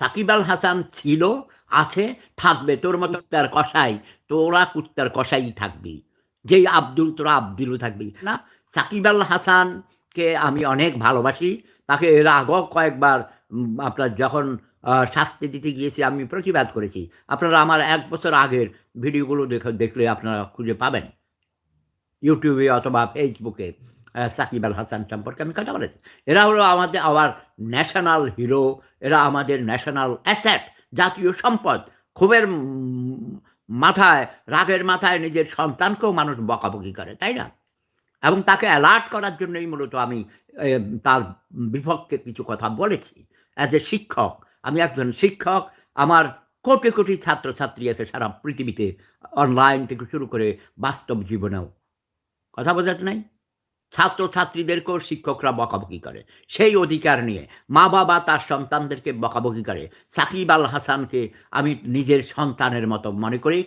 সাকিব আল হাসান ছিল, আছে, থাকবে। তোর মতো তার কষাই তোরা কুত্তার কষাই থাকবি। যেই আব্দুল, তোরা আব্দুলও থাকবি। না, সাকিব আল হাসানকে আমি অনেক ভালোবাসি। তাকে এর আগেও কয়েকবার আপনার যখন শাস্তি দিতে গিয়েছি, আমি প্রতিবাদ করেছি। আপনারা আমার এক বছর আগের ভিডিওগুলো দেখে, দেখলে আপনারা খুঁজে পাবেন। ইউটিউবে অথবা ফেসবুকে। সাকিব আল হাসান সম্পর্কে আমি কথা বলেছি। এরা হলো আমাদের আবার ন্যাশনাল হিরো এরা আমাদের ন্যাশনাল অ্যাসেট জাতীয় সম্পদ। ক্ষোভের মাথায়, রাগের মাথায় নিজের সন্তানকেও মানুষ বকাবকি করে, তাই না? এবং তাকে অ্যালার্ট করার জন্যই মূলত আমি তার বিপক্ষে কিছু কথা বলেছি। অ্যাজ এ শিক্ষক, আমি একজন শিক্ষক, আমার কোটি কোটি ছাত্রছাত্রী আছে সারা পৃথিবীতে অনলাইন থেকে শুরু করে বাস্তব জীবনেও। কথা বোঝাতে নাই? ছাত্রছাত্রীদেরকেও শিক্ষকরা বকাবকি করে। সেই অধিকার নিয়ে মা বাবা তার সন্তানদেরকে বকাবকি করে। সাকিব আল হাসানকে আমি নিজের সন্তানের মতো মনে করি।